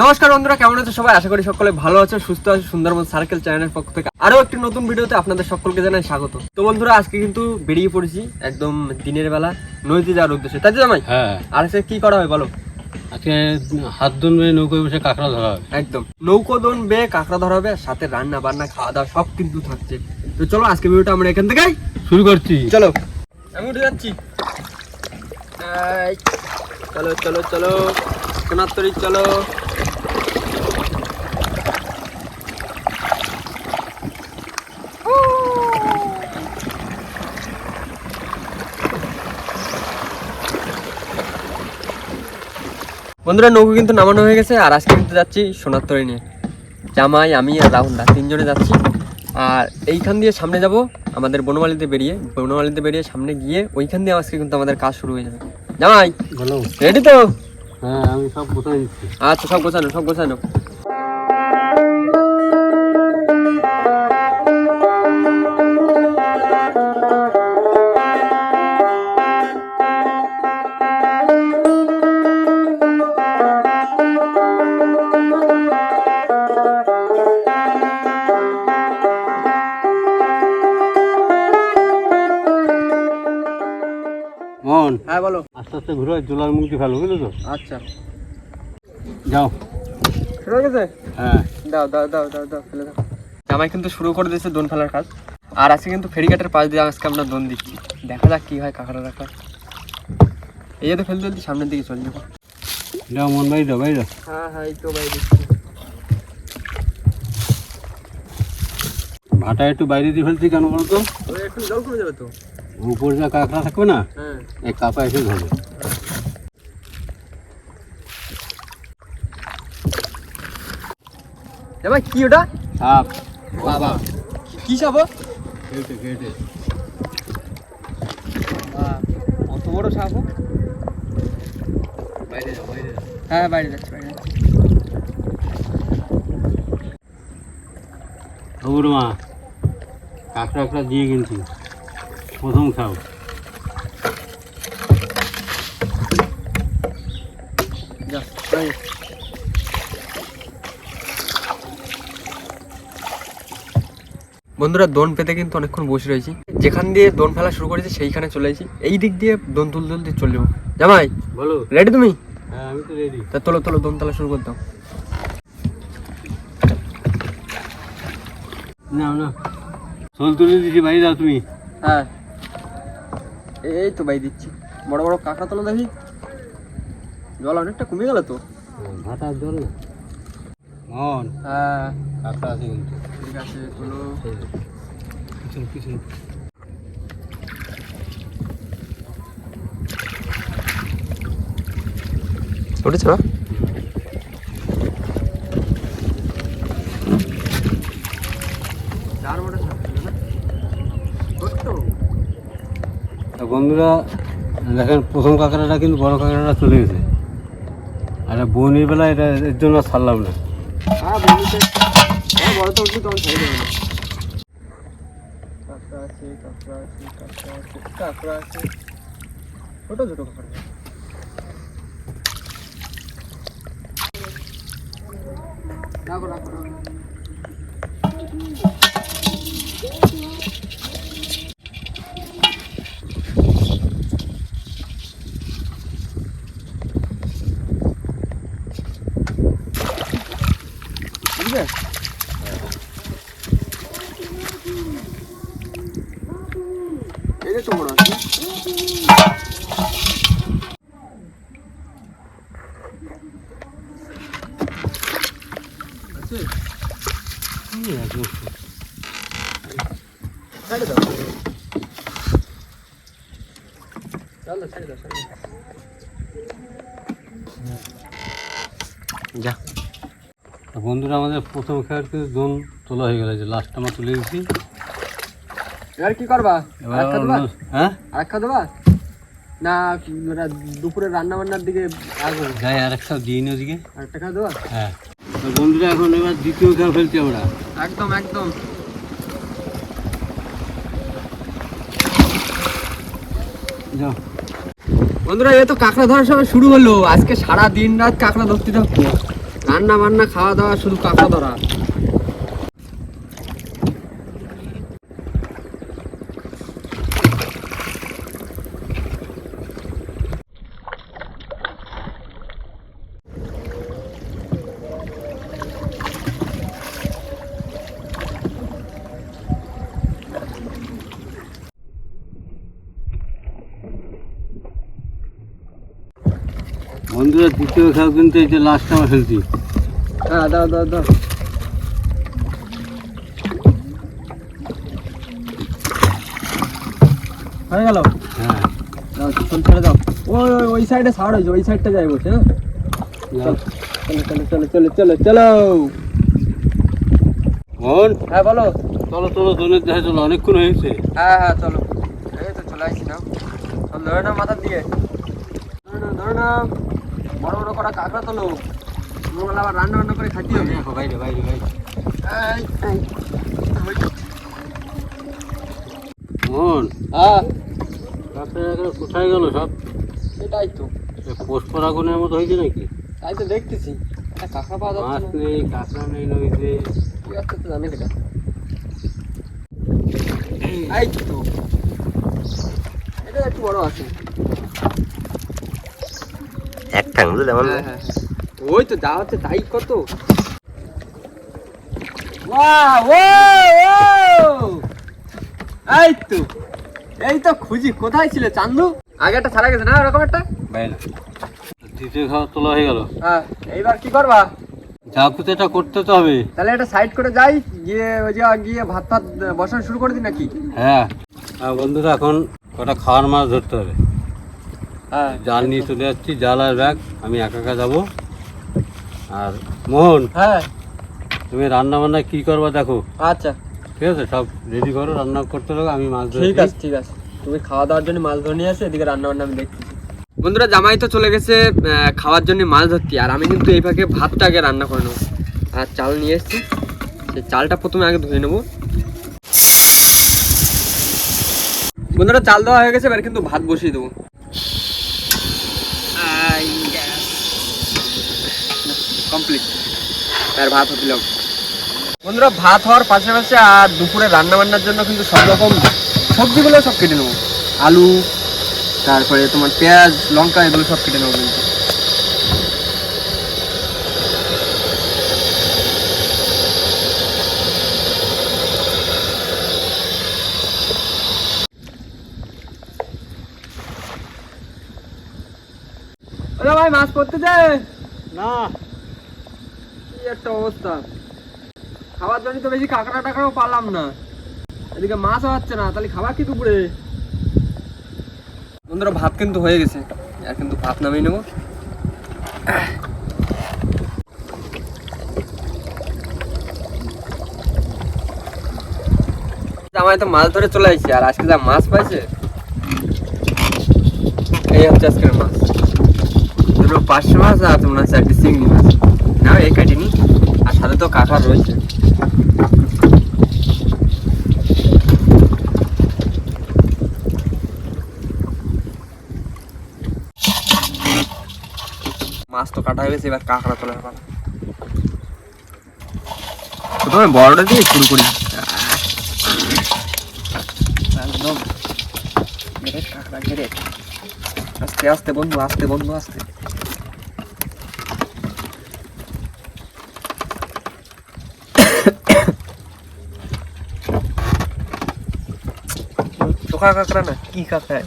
নমস্কার বন্ধুরা কেমন আছো সবাই? আশা করি সকলে ভালো আছো সুস্থ আছো সুন্দরবন সার্কেল চ্যানেলের পক্ষ থেকে আরও একটি নতুন ভিডিওতে আপনাদের সকলকে জানাই স্বাগত। তো বন্ধুরা আজকে কিন্তু বেরিয়ে পড়েছি একদম দিনের বেলা নদীতে যাওয়ার উদ্দেশ্যে। তাই জামাই? হ্যাঁ। আর আজকে কি করা হবে বলো? আজকে হাত ধরবে নৌকোয় বসে কাঁকড়া ধরা হবে। একদম। নৌকো দোন বে কাঁকড়া ধরা হবে সাথে রান্না বান্না খাওয়া দাওয়া সব কিন্তু থাকছে। তো চলো আজকে ভিডিওটা আমরা এখান থেকে শুরু করছি। চলো। আমি উঠে যাচ্ছি। এই, চলো চলো চলো। সোনাত্তরি চলো। বন্ধুরা নৌকো কিন্তু নামানো হয়ে গেছে আর আজকে কিন্তু যাচ্ছি সোনাত্তরি নিয়ে। জামাই আমি আর রাহুলদা তিনজনে যাচ্ছি। আর এইখান দিয়ে সামনে যাব আমাদের বনমালিতে বেরিয়ে। বনমালিতে বেরিয়ে সামনে গিয়ে ওইখান দিয়ে আজকে কিন্তু আমাদের কাজ শুরু হয়ে যাবে। জামাই রেডি তো? হ্যাঁ আমি সব দিচ্ছি। আচ্ছা সব গোছানো সব গোছানো। আস্তে ঘুরে জোলার মুখটি ফেলো বুঝলো তো আচ্ছা। যাও। শুরু হয়ে গেছে? হ্যাঁ। দাও দাও দাও দাও দাও ফেলে দাও। জামাই কিন্তু শুরু করে দিয়েছে দোন ফেলার কাজ। আর আজকে কিন্তু ফেরিঘাটের পাশ দিয়ে আজকে আমরা দোন দিচ্ছি। দেখা যাক কি হয় কাঁকড়া রাখা এই তো ফেলতে ফেলতে সামনের দিকে চলে যাব যাও মন বাড়ি দাও হ্যাঁ হ্যাঁ এই তো ভাই দিচ্ছি। ভাটা একটু বাইরে দিয়ে ফেলছি কেন বলো তো ওই একটু জল কমে যাবে তো। উপরে যা কাঁকড়া থাকবে না হ্যাঁ। এই কাপা এসে ধরবে। জামাই কি ওটা? সাপ। বাবা। কি সাপ কেটে বাহ, কত বড় সাপ বাইরে যাও বাইরে যাও। হ্যাঁ বাইরে যাচ্ছে বাইরে যাচ্ছে। খবর মা কাঁকড়া কাঁকড়া দিয়ে কিন্তু প্রথম খাও। যা বন্ধুরা দোন পেতে কিন্তু অনেকক্ষণ বসে রয়েছি। যেখান দিয়ে দোন ফেলা শুরু করেছি সেইখানে চলে এসেছি। এই দিক দিয়ে দোন তুল তুলতে চলে যাব জামাই বলো। রেডি তুমি? হ্যাঁ আমি তো রেডি তা তোলো তোলো দোন তোলা শুরু করে দাও। না না শোল তুলে দিচ্ছি বাইরে যাও তুমি। হ্যাঁ। এই তো বাই দিচ্ছি। বড় বড় কাঁকড়া তোলো দেখি। জল অনেকটা কমে গেল তো। ভাটা জল। না মন। হ্যাঁ। কাঁকড়া আছে কিন্তু। ঠিক আছে পিছন উঠেছে তা বন্ধুরা দেখেন প্রথম কাঁকড়াটা কিন্তু বড় কাঁকড়াটা চলে গেছে। আর বনির বেলা এটা এর জন্য ছাড়লাম না। হ্যাঁ বন্ধুতে বড় তো উঠলি তখন ছেড়ে দেবে। কাঁকড়া আছে কাঁকড়া আছে কাঁকড়া আছে কাঁকড়া আছে। ছোট কাঁকড়া রাখো বুঝলে এই যে তো বড় আছে আছে ছেড়ে দাও চল ছেড়ে দাও ছেড়ে যা বন্ধুরা আমাদের প্রথম খেয়ার কিন্তু দোন তোলা হয়ে গেল। যে লাস্ট আমার তুলে দিচ্ছি এবার কি করবা? আরেকটা হ্যাঁ? আরেকটা দেবা? না দুপুরে রান্না বান্নার দিকে আসব যাই আর একটা দিয়ে নি ওদিকে। আরেকটা খাওয়া দেবা? হ্যাঁ। বন্ধুরা এখন এবার দ্বিতীয় খেয়াল ফেলছি আমরা। একদম একদম। বন্ধুরা এ তো কাঁকড়া ধরার সময় শুরু হলো। আজকে সারা দিন রাত কাঁকড়া ধরতে থাকব। রান্না বান্না খাওয়া দাওয়া শুধু কাঁকড়া ধরা। বন্ধুরা দ্বিতীয় খেলা কিন্তু এই যে লাস্ট আমার খেলছি। হ্যাঁ দাও দাও দাও। হয়ে গেল? হ্যাঁ। দাও ছেড়ে দাও ওই ওই ওই সাইডে সার হয়েছে ওই সাইডটা যাই বলছে হ্যাঁ। চলো চলো চলো চলো চলো চলো মোহন হ্যাঁ বলো। চলো চলো দোনের দেখে চলো অনেকক্ষণ হয়েছে হ্যাঁ হ্যাঁ চলো। এই তো চলে আসছি না ধরে না মাথার দিকে। ধরে না ধরে না বড় বড় করা কাঁকড়া তোলো। মোবাইল আবার রান্না বান্না করে খাইতে হবে। দেখো বাইরে বাইরে বাইরে। মোহন হ্যাঁ। কোথায় গেল সব? সেটাই তো। পোস্পর আগুনের মতো হয়েছে নাকি? তাই তো দেখতেছি। কাঁকড়া পাওয়া মাছ যাচ্ছে। না নেই কাঁকড়া নেই নদীতে। কি তো জানি সেটা এই তো। এটা একটু বড় আছে। এক ঠাং বুঝলে? আমার হ্যাঁ, হ্যাঁ, হ্যাঁ। ওই তো যা হচ্ছে তাই কত? বাহ, ও, ও! এই তো এই তো খুঁজি কোথায় ছিল চান্দু? আগে একটা ছাড়া গেছে না ওরকম একটা? দ্বিতীয় খাওয়া তোলা হয়ে গেল। হ্যাঁ এইবার কি করবা? যা কিছু এটা করতে তো হবে। তাহলে একটা সাইড করে যাই গিয়ে ওই যে গিয়ে ভাত ভাত বসানো শুরু করে দিই নাকি? হ্যাঁ। বন্ধুরা এখন কটা খাওয়ার মাছ ধরতে হবে। জাল নিয়ে চলে যাচ্ছি জাল আর ব্যাগ আমি একা একা যাব। আর মোহন হ্যাঁ। তুমি রান্না বান্না কি করবা দেখো। আচ্ছা। ঠিক আছে সব রেডি করো রান্না করতে হবে আমি মাছ ধরে ঠিক আছে ঠিক আছে। তুমি খাওয়া দাওয়ার জন্য মাছ ধরে নিয়ে আসে এদিকে রান্না বান্না আমি দেখতেছি বন্ধুরা জামাই তো চলে গেছে আহ, খাওয়ার জন্য মাছ ধরতে আর আমি কিন্তু এই ফাঁকে ভাতটা আগে রান্না করে নেব। আর চাল নিয়ে এসেছি। সেই চালটা প্রথমে আগে ধুয়ে নেব। বন্ধুরা চাল দেওয়া হয়ে গেছে এবার কিন্তু ভাত বসিয়ে দেবো। কমপ্লিট আর ভাত হচ্ছিল বন্ধুরা ভাত হওয়ার পাশাপাশি আর দুপুরে রান্না বান্নার জন্য কিন্তু সব রকম সবজিগুলো সব কেটে নেব। আলু তারপরে তোমার পেঁয়াজ লঙ্কা এগুলো সব কেটে নেব কিন্তু। ভাই মাছ করতে যায় না। একটা অবস্থা। খাবার জন্য তো বেশি কাঁকড়া পারলাম না। এদিকে মাছও হচ্ছে না, তাহলে খাবার কি দুপুরে? বন্ধুরা, ভাত কিন্তু হয়ে গেছে। আর কিন্তু ভাত নেব। তো মাছ ধরে চলে আসছে আর আজকে যা মাছ পাইছে, এই হচ্ছে আজকের মাছ। পাঁচশো মাছ আর তোমার একটি চিংড়ি মাছ। না এই কাটিনি তো কাঁকড়া রয়েছে। মাছ তো কাটা হয়ে গেছে, এবার কাঁকড়া তোলার পালা। প্রথমে বড়টা দিয়ে শুরু করি। একদম। ঘেরে কাঁকড়া ঘেরে। আস্তে আস্তে বন্ধু আস্তে বন্ধু, আস্তে। চোখা কাঁকড়া না। কি কাঁকড়া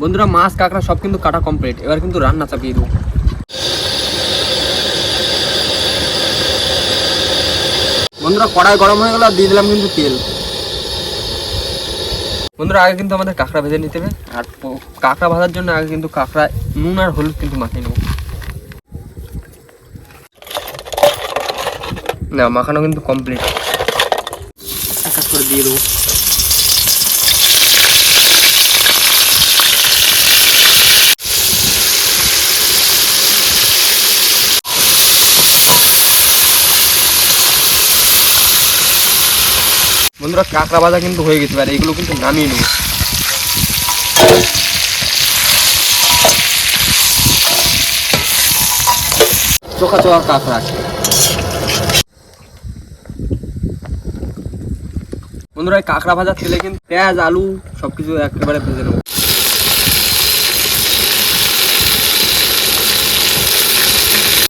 বন্ধুরা মাছ কাঁকড়া সব কিন্তু কাটা কমপ্লিট এবার কিন্তু রান্না চাপিয়ে দেবো। বন্ধুরা কড়াই গরম হয়ে গেল আর দিয়ে দিলাম কিন্তু তেল। বন্ধুরা, আগে কিন্তু আমাদের কাঁকড়া ভেজে নিতে হবে। আর কাঁকড়া ভাজার জন্য আগে কিন্তু কাঁকড়া নুন আর হলুদ কিন্তু মাখিয়ে নেব। না, মাখানো কিন্তু কমপ্লিট করে দিয়ে দেবো। বন্ধুরা, কাঁকড়া ভাজা কিন্তু হয়ে গেছে আর এগুলো কিন্তু নামিয়ে নেব। চোখা চোখা কাঁকড়া বন্ধুরা কাঁকড়া ভাজার তেলে কিন্তু পেঁয়াজ, আলু সবকিছু একেবারে ভেজে নেব।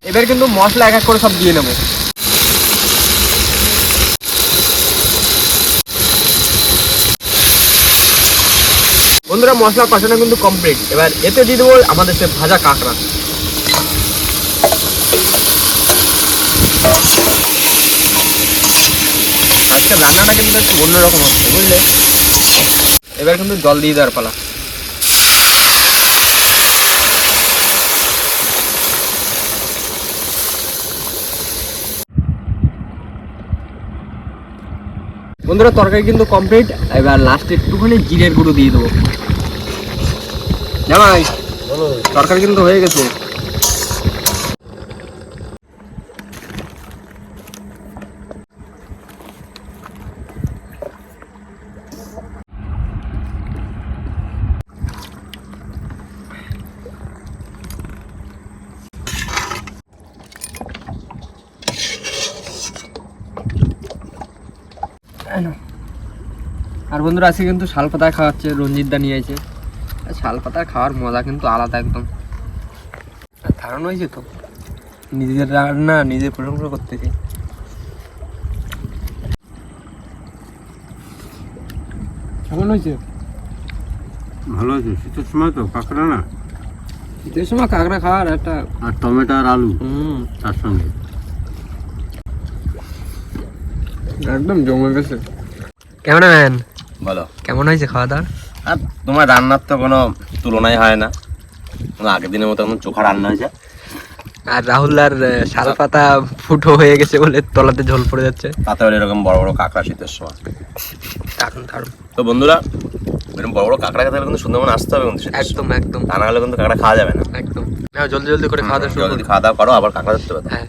এবার কিন্তু মশলা এক এক করে সব দিয়ে নেব। বন্ধুরা মশলা কষানো কিন্তু কমপ্লিট এবার এতে দিয়ে দেবো আমাদের সে ভাজা কাঁকড়া। আজকে রান্নাটা কিন্তু একটু অন্যরকম হচ্ছে বুঝলে? এবার কিন্তু জল দিয়ে দেওয়ার পালা। বন্ধুরা তরকারি কিন্তু কমপ্লিট এবার লাস্টে একটুখানি জিরের গুঁড়ো দিয়ে দেবো। জামাই তরকারি কিন্তু হয়ে গেছে। আর বন্ধুরা, আজকে কিন্তু শাল পাতা খাওয়াচ্ছে রঞ্জিত দা নিয়ে আছে শাল পাতা খাওয়ার মজা কিন্তু আলাদা একদম। আর ধারণ হয়েছে তো? নিজেদের রান্না নিজে প্রশংসা করতেছি কেমন হয়েছে? ভালো আছে শীতের সময় তো কাঁকড়া না? শীতের সময় কাঁকড়া খাওয়ার একটা আর টমেটো আর আলু হুম। তার সঙ্গে। একদম জমে গেছে। ক্যামেরাম্যান বলো কেমন হয়েছে খাওয়া দাওয়া আর তোমার রান্নার তো কোনো তুলনাই হয় না। কোনো আগের দিনের মতো এখন চোখা রান্না হয়েছে। আর রাহুল আর শাল পাতা ফুটো হয়ে গেছে বলে তলাতে ঝোল পড়ে যাচ্ছে। তাতে আবার এরকম বড় বড় কাঁকড়া শীতের সময়। দারুণ। তো বন্ধুরা এরকম বড় বড় কাঁকড়া খেতে হলে কিন্তু সুন্দরবন আসতে হবে কিন্তু একদম একদম। তা না হলে কিন্তু কাঁকড়া খাওয়া যাবে না। একদম। হ্যাঁ জলদি জলদি করে খাওয়া দাওয়া যদি খাওয়া দাওয়া করো আবার কাঁকড়া ধরতে পারো হ্যাঁ।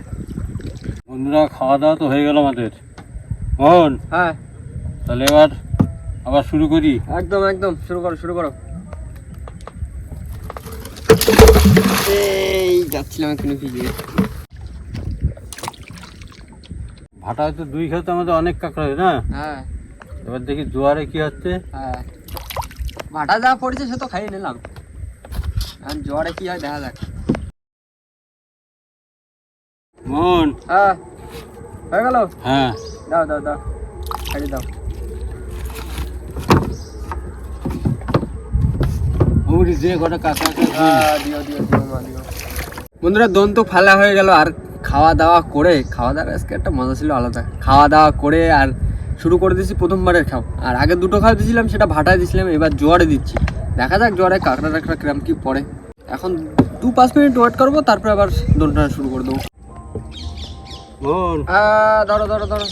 বন্ধুরা খাওয়া দাওয়া তো হয়ে গেল আমাদের। মোহন হ্যাঁ। তাহলে এবার আবার শুরু করি? একদম একদম শুরু করো শুরু করো। এই যাচ্ছিলাম এক্ষুনি ভিজে ভাটা হয়তো দুই খেতে আমাদের অনেক কাঁকড়া হয় না? হ্যাঁ। এবার দেখি জোয়ারে কি হচ্ছে। হ্যাঁ। ভাটা যা পড়েছে সে তো খাইয়ে নিলাম। আর জোয়ারে কি হয় দেখা যাক। মন। হ্যাঁ হয়ে গেল? হ্যাঁ। দাও দাও দাও। খাইয়ে দাও। ওমরি যে কটা কাঁকড়া হ্যাঁ, দিও দিও দিও মা দিও। বন্ধুরা দন তো ফালা হয়ে গেল আর খাওয়া দাওয়া করে খাওয়া দাওয়ার আজকে একটা মজা ছিল আলাদা। খাওয়া দাওয়া করে আর শুরু করে দিয়েছি প্রথমবারের খাও আর আগে দুটো খাওয়া দিয়েছিলাম সেটা ভাটায় দিয়েছিলাম এবার জোয়ারে দিচ্ছি। দেখা যাক জোয়ারে কাঁকড়া টাকড়া কিরাম কি পড়ে। এখন দু পাঁচ মিনিট ওয়েট করব তারপরে আবার দনটা শুরু করে দেবো। ধরো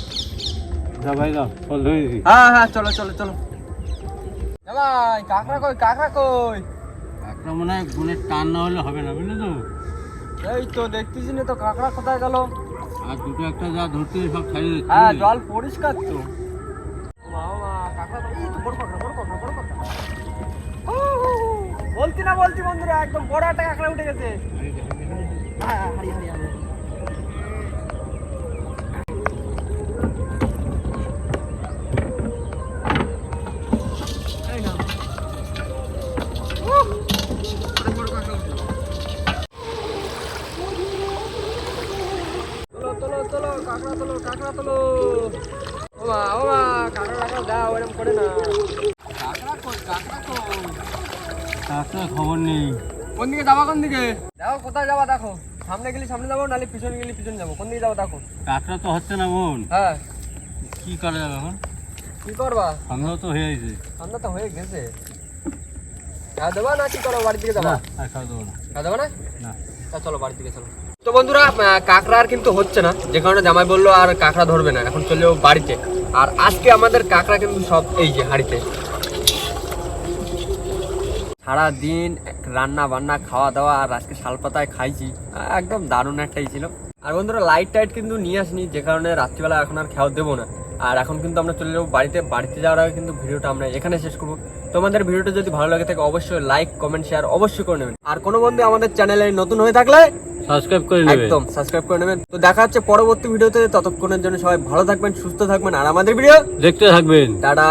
হ্যাঁ হ্যাঁ চলো চলো চলো। কাঁকড়া কই কাঁকড়া কই? কাঁকড়া মনে হয় গুণের টান না হলে হবে না বুঝলে তো? এই তো দেখতেছি না তো কাঁকড়া কোথায় গেল? আর দুটো একটা যা ধরতে সব ছাড়িয়ে হ্যাঁ জল পরিষ্কার তো। বলছি না বলছি বন্ধুরা একদম বড় একটা কাঁকড়া উঠে গেছে। হ্যাঁ, হ্যাঁ, হারি, হারি, হারি। এই নাও। উহ, অনেক বড় কাঁকড়া উঠল। তোলো তোলো তোলো কাঁকড়া তোলো কাঁকড়া তোলো ও মা ও মা কাঁকড়া কাঁকড়া দাও এরকম করে না। কাঁকড়া কই কাঁকড়া কই? কাঁকড়া খবর নেই। কোন দিকে যাবা কোন দিকে? দেখো কোথায় যাবা দেখো। সামনে গেলে সামনে যাব নাহলে পিছনে গেলে পিছনে যাব। কোন দিকে যাব দেখো। কাঁকড়া তো হচ্ছে না বোন। হ্যাঁ। কি করা যাবে এখন? কি করবা? সন্দেহ তো হয়ে গেছে। ঠান্ডা তো হয়ে গেছে। খাওয়া দেবা না কি করো যাবা? খাওয়া দেবো না। খাওয়া দেবা না? না। তা চলো বাড়ি থেকে চলো। তো বন্ধুরা কাঁকড়া আর কিন্তু হচ্ছে না। যে কারণে জামাই বলল আর কাঁকড়া ধরবে না, এখন চলে যাব বাড়িতে। আর আজকে আমাদের কাঁকড়া কিন্তু সব এই যে হাড়িতে। সারা দিন রান্না বান্না, খাওয়া দাওয়া আর আজকে শালপাতায় খাইছি। একদম দারুণ একটাই ছিল। আর বন্ধুরা লাইট টাইট কিন্তু নিয়ে আসনি, যে কারণে রাত্রিবেলা এখন আর খাওয়া দেবো না। আর এখন কিন্তু আমরা চলে যাব বাড়িতে। বাড়িতে যাওয়ার আগে কিন্তু ভিডিওটা আমরা এখানে শেষ করব। তোমাদের ভিডিওটা যদি ভালো লাগে থাকে, অবশ্যই লাইক কমেন্ট শেয়ার অবশ্যই করে নেবেন। আর কোনো বন্ধু আমাদের চ্যানেলে নতুন হয়ে থাকলে সাবস্ক্রাইব করে নেবেন। একদম সাবস্ক্রাইব করে নেবেন। তো দেখা হচ্ছে পরবর্তী ভিডিওতে। ততক্ষণের জন্য সবাই ভালো থাকবেন সুস্থ থাকবেন আর আমাদের ভিডিও দেখতে থাকবেন। টাটা।